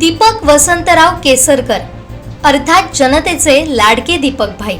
दीपक वसंतराव केसरकर अर्थात जनतेचे लाडके दीपक भाई.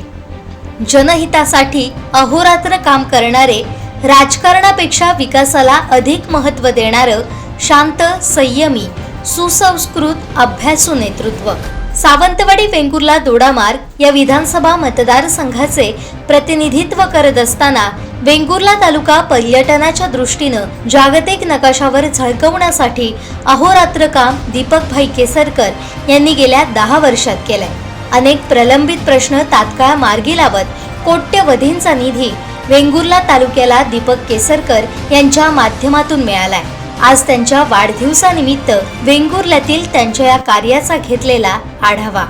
जनहितासाठी अहोरात्र काम करणारे राजकारणापेक्षा विकासाला अधिक महत्त्व देणारं शांत संयमी सुसंस्कृत अभ्यासू नेतृत्व. सावंतवाडी वेंगुर्ला दोडामार्ग या विधानसभा मतदारसंघाचे प्रतिनिधित्व करत असताना वेंगुर्ला तालुका पर्यटनाच्या दृष्टीनं जागतिक नकाशावर झळकवण्यासाठी अहोरात्र काम दीपकभाई केसरकर यांनी गेल्या दहा वर्षात केलंय. अनेक प्रलंबित प्रश्न तात्काळ मार्गी लावत कोट्यवधींचा निधी वेंगुर्ला तालुक्याला दीपक केसरकर यांच्या माध्यमातून मिळालाय. आज त्यांच्या वाढदिवसानिमित्त वेंगुर्ल्यातील त्यांच्या या कार्याचा घेतलेला आढावा.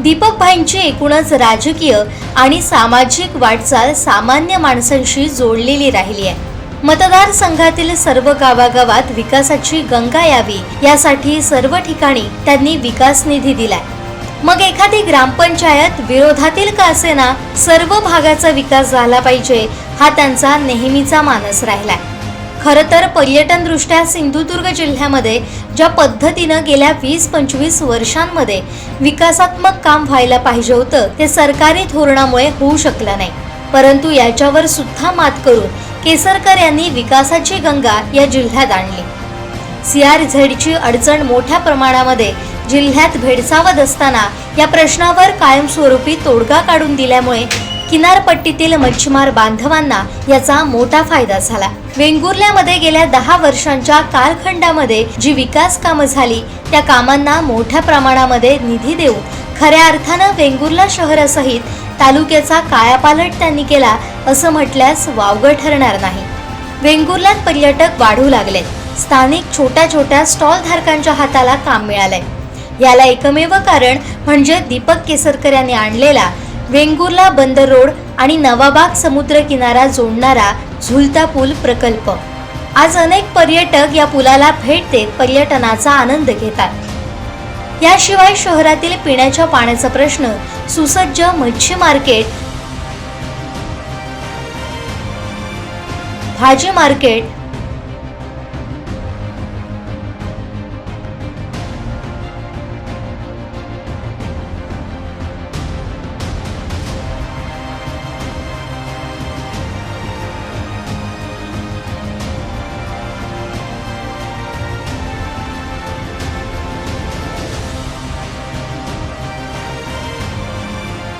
दीपक भाईंची एकूणच राजकीय आणि सामाजिक वाटचाल सामान्य माणसांशी जोडलेली राहिली आहे. मतदारसंघातील सर्व गावागावात विकासाची गंगा यावी यासाठी सर्व ठिकाणी त्यांनी विकास निधी दिलाय. मग एखादी ग्रामपंचायत विरोधातील का असेना सर्व भागाचा विकास झाला पाहिजे हा त्यांचा नेहमीचा मानस राहिलाय. खरं तर पर्यटनदृष्ट्या सिंधुदुर्ग जिल्ह्यामध्ये ज्या पद्धतीनं गेल्या वीस पंचवीस वर्षांमध्ये विकासात्मक काम व्हायला पाहिजे होतं ते सरकारी धोरणामुळे होऊ शकलं नाही. परंतु याच्यावर सुद्धा मात करून केसरकर यांनी विकासाची गंगा या जिल्ह्यात आणली. सीआरझेडची अडचण मोठ्या प्रमाणामध्ये जिल्ह्यात भेडसावत असताना या प्रश्नावर कायमस्वरूपी तोडगा काढून दिल्यामुळे किनारपट्टीतील मच्छीमार बांधवांना याचा मोठा फायदा झाला. वेंगुर्ल्यामध्ये गेल्या दहा वर्षांच्या कालखंडामध्ये जी विकास कामं झाली त्या कामांना मोठ्या प्रमाणामध्ये निधी देऊन खऱ्या अर्थानं वेंगुर्ला शहरासहित तालुक्याचा कायापालट त्यांनी केला असं म्हटल्यास वावगं ठरणार नाही. वेंगुर्ल्यात पर्यटक वाढू लागले. स्थानिक छोट्या छोट्या स्टॉल धारकांच्या हाताला काम मिळालंय. याला एकमेव कारण म्हणजे दीपक केसरकर यांनी आणलेला वेंगुर्ला बंदर रोड आणि नवाबाग समुद्र किनारा जोडणारा झुलता पूल प्रकल्प. आज अनेक पर्यटक या पुलाला भेट देत पर्यटनाचा आनंद घेतात. याशिवाय शहरातील पिण्याच्या पाण्याचा प्रश्न सुसज्ज मच्छी मार्केट भाजी मार्केट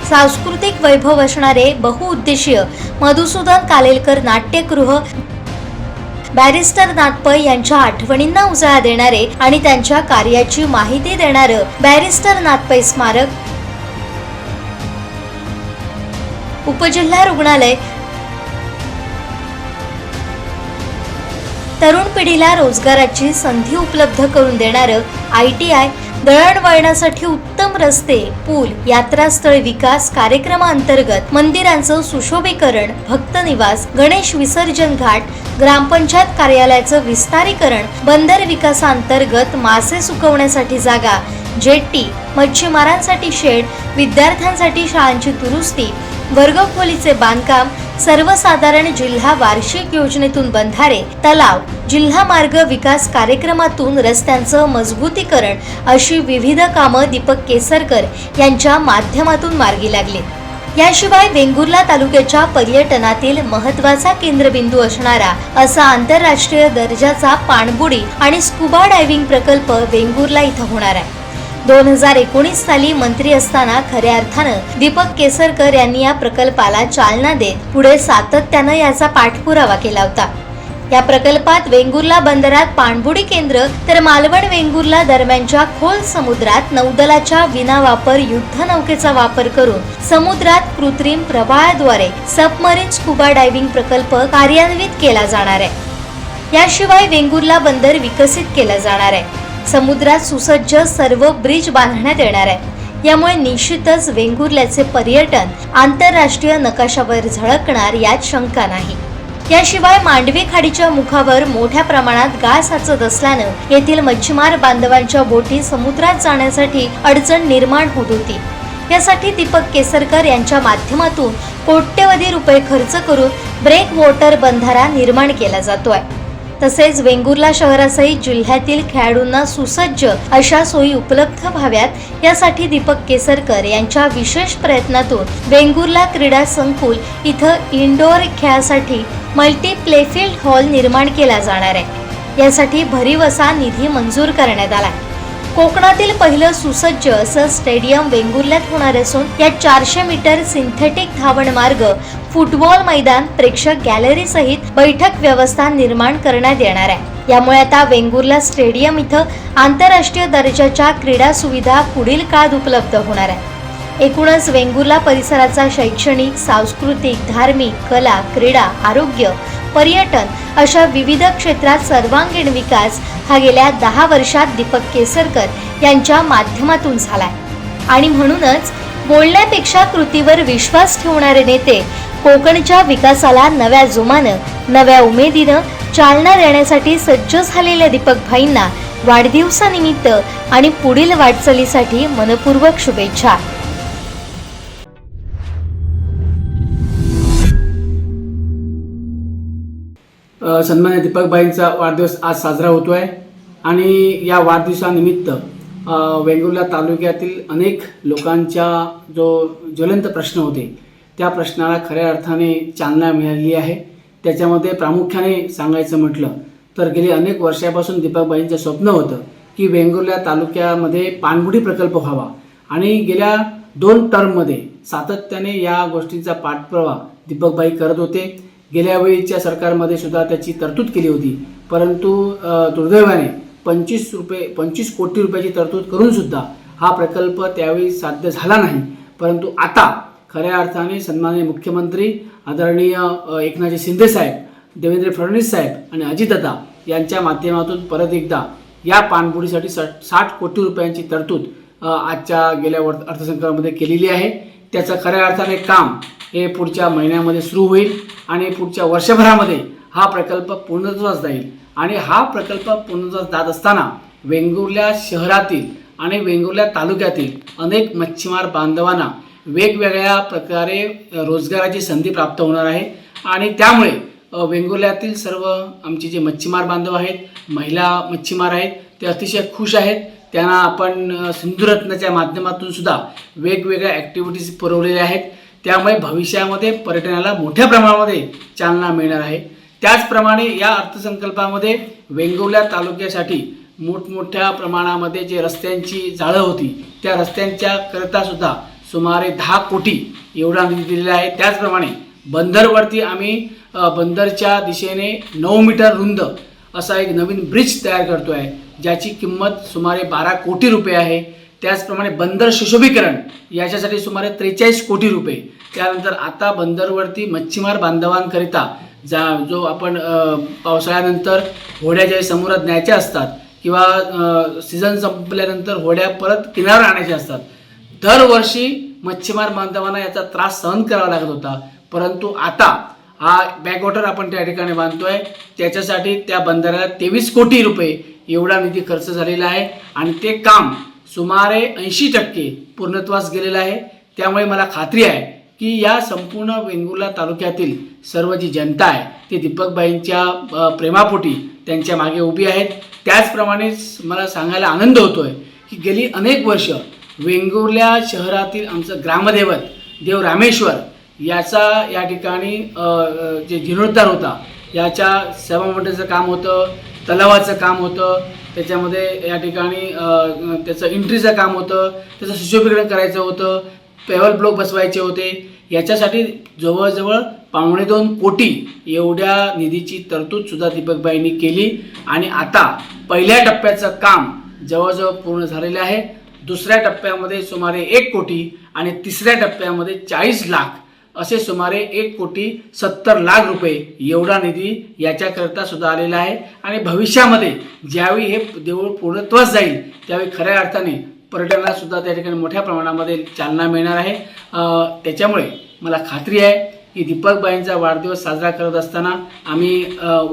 सांस्कृतिक वैभव असणारे बहुउद्देशीय मधुसूदन कालेलकर नाट्यगृह बॅरिस्टर नाथपै यांच्या आठवणींना उजाळा देणारे आणि त्यांच्या कार्याची माहिती देणारं बॅरिस्टर नाथपै स्मारक. उपजिल्हा रुग्णालय तरुण पिढीला रोजगाराची संधी उपलब्ध करून देणारं आय टी आय दळणवळणासाठी उत्तम रस्ते पूल यात्रास्थळ विकास कार्यक्रमाअंतर्गत मंदिरांचं सुशोभीकरण भक्त निवास गणेश विसर्जन घाट ग्रामपंचायत कार्यालयाचं विस्तारीकरण बंदर विकासांतर्गत मासे सुकवण्यासाठी जागा जेट्टी मच्छीमारांसाठी शेड विद्यार्थ्यांसाठी शाळांची दुरुस्ती वर्गखोलीचे बांधकाम सर्वसाधारण जिल्हा वार्षिक योजनेतून बंधारे तलाव जिल्हा मार्ग विकास कार्यक्रमातून रस्त्यांचं मजबूतीकरण अशी विविध कामं दीपक केसरकर यांच्या माध्यमातून मार्गी लागली. याशिवाय वेंगुर्ला तालुक्याच्या पर्यटनातील महत्त्वाचा केंद्रबिंदू असणारा असा आंतरराष्ट्रीय दर्जाचा पाणबुडी आणि स्कुबा डायव्हिंग प्रकल्प वेंगुर्ला इथं होणार आहे. दोन हजार एकोणीस साली मंत्री असताना खऱ्या अर्थानं दीपक केसरकर यांनी या प्रकल्पाला चालना देत पुढे सातत्यानं याचा पाठपुरावा केला होता. या प्रकल्पात वेंगुर्ला बंदरात पाणबुडी केंद्र तर मालवण वेंगुर्ला दरम्यानच्या खोल समुद्रात नौदलाच्या विनावापर युद्धनौकेचा वापर करून समुद्रात कृत्रिम प्रवाहाद्वारे सबमरीन स्कुबा डायव्हिंग प्रकल्प कार्यान्वित केला जाणार आहे. याशिवाय वेंगुर्ला बंदर विकसित केलं जाणार आहे. समुद्रात सुसज्ज सर्व ब्रिज बांधण्यात येणार आहे. यामुळे निश्चितच वेंगुर्ल्याचे पर्यटन आंतरराष्ट्रीय नकाशावर झळकणार यात शंका नाही. याशिवाय मांडवी खाडीच्या मुखावर मोठ्या प्रमाणात गाळ साचत असल्यानं येथील मच्छीमार बांधवांच्या बोटी समुद्रात जाण्यासाठी अडचण निर्माण होत होती. यासाठी दीपक केसरकर यांच्या माध्यमातून कोट्यवधी रुपये खर्च करून ब्रेक वॉटर बंधारा निर्माण केला जातोय. तसेच वेंगुर्ला शहरासहित जिल्ह्यातील खेळाडूंना सुसज्ज अशा सोयी उपलब्ध व्हाव्यात. यासाठी दीपक केसरकर यांच्या विशेष प्रयत्नातून वेंगुर्ला क्रीडा संकुल इथं इंडोर खेळासाठी मल्टी प्लेफील्ड हॉल निर्माण केला जाणार आहे. यासाठी भरीव असा निधी मंजूर करण्यात आला कोकणातील पहिलं सुसज्ज असं स्टेडियम वेंगुर्ल्यात होणार असून या चारशे मीटर सिंथेटिक धावण मार्ग फुटबॉल मैदान प्रेक्षक गॅलरी सहित बैठक व्यवस्था निर्माण करण्यात येणार आहे. यामुळे आता वेंगुर्ला स्टेडियम इथं आंतरराष्ट्रीय दर्जाच्या क्रीडा सुविधा पुढील काळात उपलब्ध होणार आहे. एकूणच वेंगुर्ला परिसराचा शैक्षणिक सांस्कृतिक धार्मिक कला क्रीडा आरोग्य पर्यटन अशा विविध क्षेत्रात सर्वांगीण विकास हा गेल्या दहा वर्षात दीपक केसरकर यांच्या माध्यमातून झालाय. आणि म्हणूनच बोलण्यापेक्षा कृतीवर विश्वास ठेवणारे नेते कोकणच्या विकासाला नव्या जोमानं नव्या उमेदीनं चालना देण्यासाठी सज्ज झालेल्या दीपक भाईंना वाढदिवसानिमित्त आणि पुढील वाटचालीसाठी मनपूर्वक शुभेच्छा. सन्मान्य दीपकबाईंचा वाढदिवस आज साजरा होतो आहे आणि या वाढदिवसानिमित्त वेंगुर्ला तालुक्यातील अनेक लोकांच्या जो ज्वलंत प्रश्न होते त्या प्रश्नाला खऱ्या अर्थाने चालना मिळाली आहे. त्याच्यामध्ये प्रामुख्याने सांगायचं म्हटलं तर गेली अनेक वर्षापासून दीपकबाईंचं स्वप्न होतं की वेंगुर्ला तालुक्यामध्ये पाणबुडी प्रकल्प व्हावा. आणि गेल्या दोन टर्ममध्ये सातत्याने या गोष्टींचा पाठपुरावा दीपकबाई करत होते. गेल्या वेळीच्या सरकारमध्ये सुद्धा त्याची तरतूद केली होती. परंतु दुर्दैवाने पंचवीस रुपये पंचवीस कोटी रुपयाची तरतूद करूनसुद्धा हा प्रकल्प त्यावेळी साध्य झाला नाही. परंतु आता खऱ्या अर्थाने सन्माननीय मुख्यमंत्री आदरणीय एकनाथजी शिंदे साहेब देवेंद्र फडणवीस साहेब आणि अजितदादा यांच्या माध्यमातून परत एकदा या पाणबुडीसाठी साठ साठ कोटी रुपयांची तरतूद आजच्या गेल्या वर अर्थसंकल्पामध्ये केलेली आहे. त्याचं खऱ्या अर्थाने काम हे पुढच्या महिन्यामध्ये सुरू होईल आणि पुढच्या वर्षभरामध्ये हा प्रकल्प पूर्णत्वास जाईल. आणि हा प्रकल्प पूर्णत्वास जात असताना वेंगुर्ल्या शहरातील आणि वेंगुर्ल्या तालुक्यातील अनेक मच्छीमार बांधवांना वेगवेगळ्या प्रकारे रोजगाराची संधी प्राप्त होणार आहे. आणि त्यामुळे वेंगुर्ल्यातील सर्व आमचे जे मच्छीमार बांधव आहेत महिला मच्छीमार आहेत ते अतिशय खुश आहेत. त्यांना आपण अ, सिंधुरत्नाच्या माध्यमातून सुद्धा वेगवेगळ्या ॲक्टिव्हिटीज पुरवलेल्या आहेत. त्यामुळे भविष्यामध्ये पर्यटनाला मोठ्या प्रमाणामध्ये चालना मिळणार आहे. त्याचप्रमाणे या अर्थसंकल्पामध्ये वेंगुर्ल्या तालुक्यासाठी मोठमोठ्या प्रमाणामध्ये जे रस्त्यांची जाळं होती त्या रस्त्यांच्या सुद्धा सुमारे दहा कोटी एवढा निधी दिलेला आहे. त्याचप्रमाणे बंदरवरती आम्ही बंदरच्या दिशेने नऊ मीटर रुंद असा एक नवीन ब्रिज तयार करतो आहे ज्याची किंमत सुमारे बारा कोटी रुपये आहे. त्याचप्रमाणे बंदर सुशोभीकरण याच्यासाठी सुमारे त्रेचाळीस कोटी रुपये. त्यानंतर आता बंदरवरती मच्छीमार बांधवांकरिता जा जो आपण पावसाळ्यानंतर होड्या ज्या समुद्रात न्यायच्या असतात किंवा सीझन संपल्यानंतर होड्या परत किनाऱ्यावर आणायच्या असतात. दरवर्षी मच्छीमार बांधवांना याचा त्रास सहन करावा लागत होता. परंतु आता हा बॅकवॉटर आपण त्या ठिकाणी बांधतोय. त्याच्यासाठी त्या बंदराला तेवीस कोटी रुपये एवढा निधी खर्च झालेला आहे. आणि ते काम सुमारे ऐंशी टक्के पूर्णत्वास गेलेलं आहे. त्यामुळे मला खात्री आहे की या संपूर्ण वेंगुर्ला तालुक्यातील सर्व जी जनता आहे ती दीपकबाईंच्या प्रेमापोटी त्यांच्या मागे उभी आहेत. त्याचप्रमाणे मला सांगायला आनंद होतो आहे की गेली अनेक वर्ष वेंगुर्ल्या शहरातील आमचं ग्रामदैवत देव रामेश्वर याचा या ठिकाणी जे जीर्णोद्धार होता याच्या सभामंडळाचं काम होतं तलावाचं काम होतं त्याच्यामध्ये या ठिकाणी त्याचं एंट्रीचं काम होतं त्याचं सुशोभीकरण करायचं होतं पेवल ब्लॉक बसवायचे होते. याच्यासाठी जवळजवळ पावणे दोन कोटी एवढ्या निधीची तरतूद सुद्धा दीपकबाईंनी केली. आणि आता पहिल्या टप्प्याचं काम जवळजवळ पूर्ण झालेलं आहे. दुसऱ्या टप्प्यामध्ये सुमारे एक कोटी आणि तिसऱ्या टप्प्यामध्ये चाळीस लाख असे सुमारे एक कोटी सत्तर लाख रुपये एवढा निधी याच्याकरता सुद्धा आलेला आहे. आणि भविष्यामध्ये ज्यावेळी हे देऊळ पूर्णत्वास जाईल त्यावेळी खऱ्या अर्थाने पर्यटनाला सुद्धा त्या ठिकाणी मोठ्या प्रमाणामध्ये चालना मिळणार आहे. त्याच्यामुळे मला खात्री आहे की दीपकबाईंचा वाढदिवस साजरा करत असताना आम्ही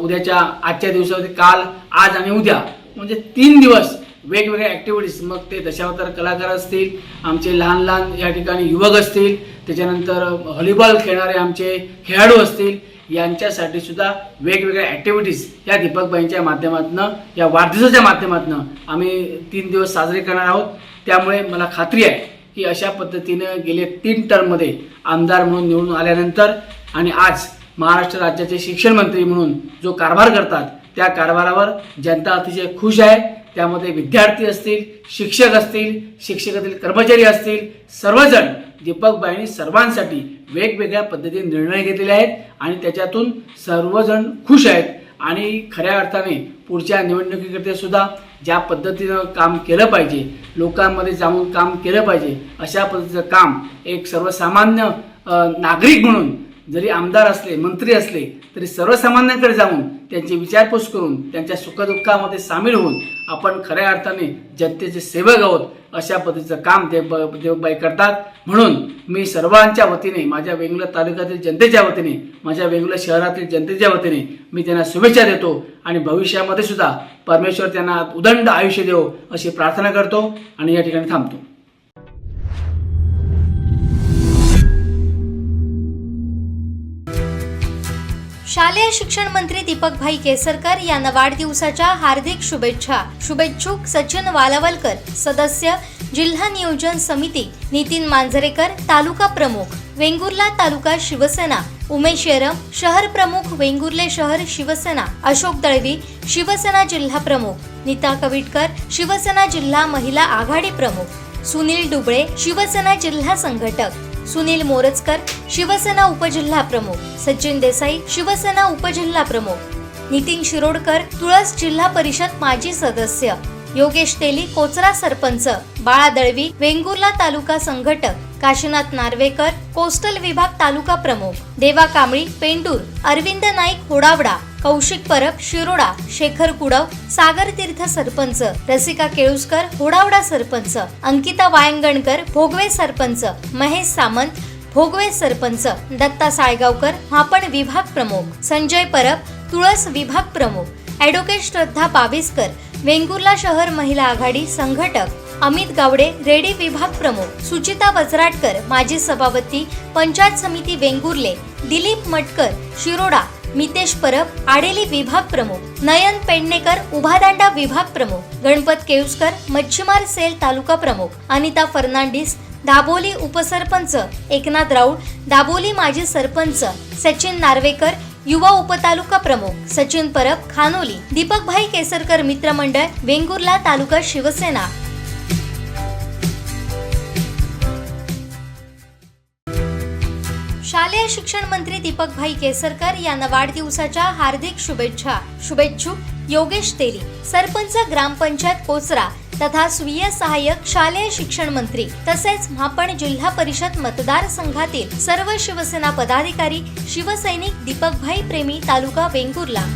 उद्याच्या आजच्या दिवसामध्ये काल आज आणि उद्या म्हणजे तीन दिवस वेगवेगळ्या ॲक्टिव्हिटीज मग ते दशावतार कलाकार असतील आमचे लहान लहान या ठिकाणी युवक असतील त्याच्यानंतर व्हॉलीबॉल खेळणारे आमचे खेळाडू असतील यांच्यासाठी सुद्धा वेगवेगळ्या ॲक्टिव्हिटीज या दीपकबाईंच्या माध्यमातून या वाढदिवसाच्या माध्यमातून आम्ही तीन दिवस साजरे करणार आहोत. त्यामुळे मला खात्री आहे की अशा पद्धतीनं गेले तीन टर्ममध्ये आमदार म्हणून निवडून आल्यानंतर आणि आज महाराष्ट्र राज्याचे शिक्षण मंत्री म्हणून जो कारभार करतात त्या कारभारावर जनता अतिशय खुश आहे. त्यामध्ये विद्यार्थी असतील शिक्षक असतील शिक्षकातील कर्मचारी असतील सर्वजण दीपकबाईंनी सर्वांसाठी वेगवेगळ्या पद्धतीने निर्णय घेतलेले आहेत आणि त्याच्यातून सर्वजण खुश आहेत आणि खऱ्या अर्थाने पुढच्या निवडणुकीकरता सुद्धा ज्या पद्धतीनं काम केलं पाहिजे लोकांमध्ये जाऊन काम केलं पाहिजे अशा पद्धतीचं काम एक सर्वसामान्य नागरिक म्हणून जरी आमदार असले मंत्री असले तरी सर्वसामान्यांकडे जाऊन त्यांची विचारपूस करून त्यांच्या सुखदुःखामध्ये सामील होऊन आपण खऱ्या अर्थाने जनतेचे सेवक आहोत अशा पद्धतीचं काम देव देवबाई करतात. म्हणून मी सर्वांच्या वतीने माझ्या वेंगुला तालुक्यातील जनतेच्या वतीने माझ्या वेंगुला शहरातील जनतेच्या वतीने मी त्यांना शुभेच्छा देतो आणि भविष्यामध्ये सुद्धा परमेश्वर त्यांना उदंड आयुष्य देवो अशी प्रार्थना करतो आणि या ठिकाणी थांबतो. शालेय शिक्षण मंत्री दीपकभाई केसरकर यांना वाढदिवसाच्या हार्दिक शुभेच्छा. शुभेच्छुक सचिन वालावलकर सदस्य जिल्हा नियोजन समिती नितीन मांजरेकर तालुका प्रमुख वेंगुर्ला तालुका शिवसेना उमेश येरम शहर प्रमुख वेंगुर्ले शहर शिवसेना अशोक दळवी शिवसेना जिल्हा प्रमुख नीता कविटकर शिवसेना जिल्हा महिला आघाडी प्रमुख सुनील डुबळे शिवसेना जिल्हा संघटक. सुनील मोरजकर शिवसेना उपजिल्हा प्रमुख. सचिन देसाई शिवसेना उपजिल्हा प्रमुख. नितीन शिरोडकर तुळस जिल्हा परिषद माजी सदस्य. योगेश तेली कोचरा सरपंच. बाळा दळवी वेंगुर्ला तालुका संघटक. काशीनाथ नार्वेकर कोस्टल विभाग तालुका प्रमुख देवा कांबळी पेंडूर अरविंद नाईक होडावडा कौशिक परब शिरोडा शेखर कुडव सागर तीर्थ सरपंच रसिका केळुसकर होडावडा सरपंच अंकिता वायंगणकर भोगवे सरपंच महेश सामंत भोगवे सरपंच दत्ता साळगावकर मापण विभाग प्रमुख संजय परब तुळस विभाग प्रमुख ॲडव्होकेट श्रद्धा पाविस्कर वेंगुर्ला शहर महिला आघाडी संघटक अमित गावडे रेडी विभाग प्रमुख सुचिता वजराटकर माजी सभापती पंचायत समिती वेंगुर्ले दिलीप मटकर शिरोडा मितेश परब आडेली विभाग प्रमुख नयन पेडणेकर उभादांडा विभाग प्रमुख गणपत केळुसकर मच्छीमार सेल तालुका प्रमुख अनिता फर्नांडिस दाबोली उपसरपंच एकनाथ राऊळ दाबोली माजी सरपंच सचिन नार्वेकर युवा उपतालुका प्रमुख सचिन परब खानोली दीपकभाई केसरकर मित्रमंडळ वेंगुर्ला तालुका शिवसेना. शालेय शिक्षण मंत्री दीपकभाई केसरकर यांना वाढदिवसाच्या हार्दिक शुभेच्छा. शुभेच्छुक योगेश तेली सरपंच ग्रामपंचायत कोचरा तथा स्वीय सहाय्यक शालेय शिक्षण मंत्री तसेच म्हापण जिल्हा परिषद मतदारसंघातील सर्व शिवसेना पदाधिकारी शिवसैनिक दीपकभाई प्रेमी तालुका वेंगुर्ला.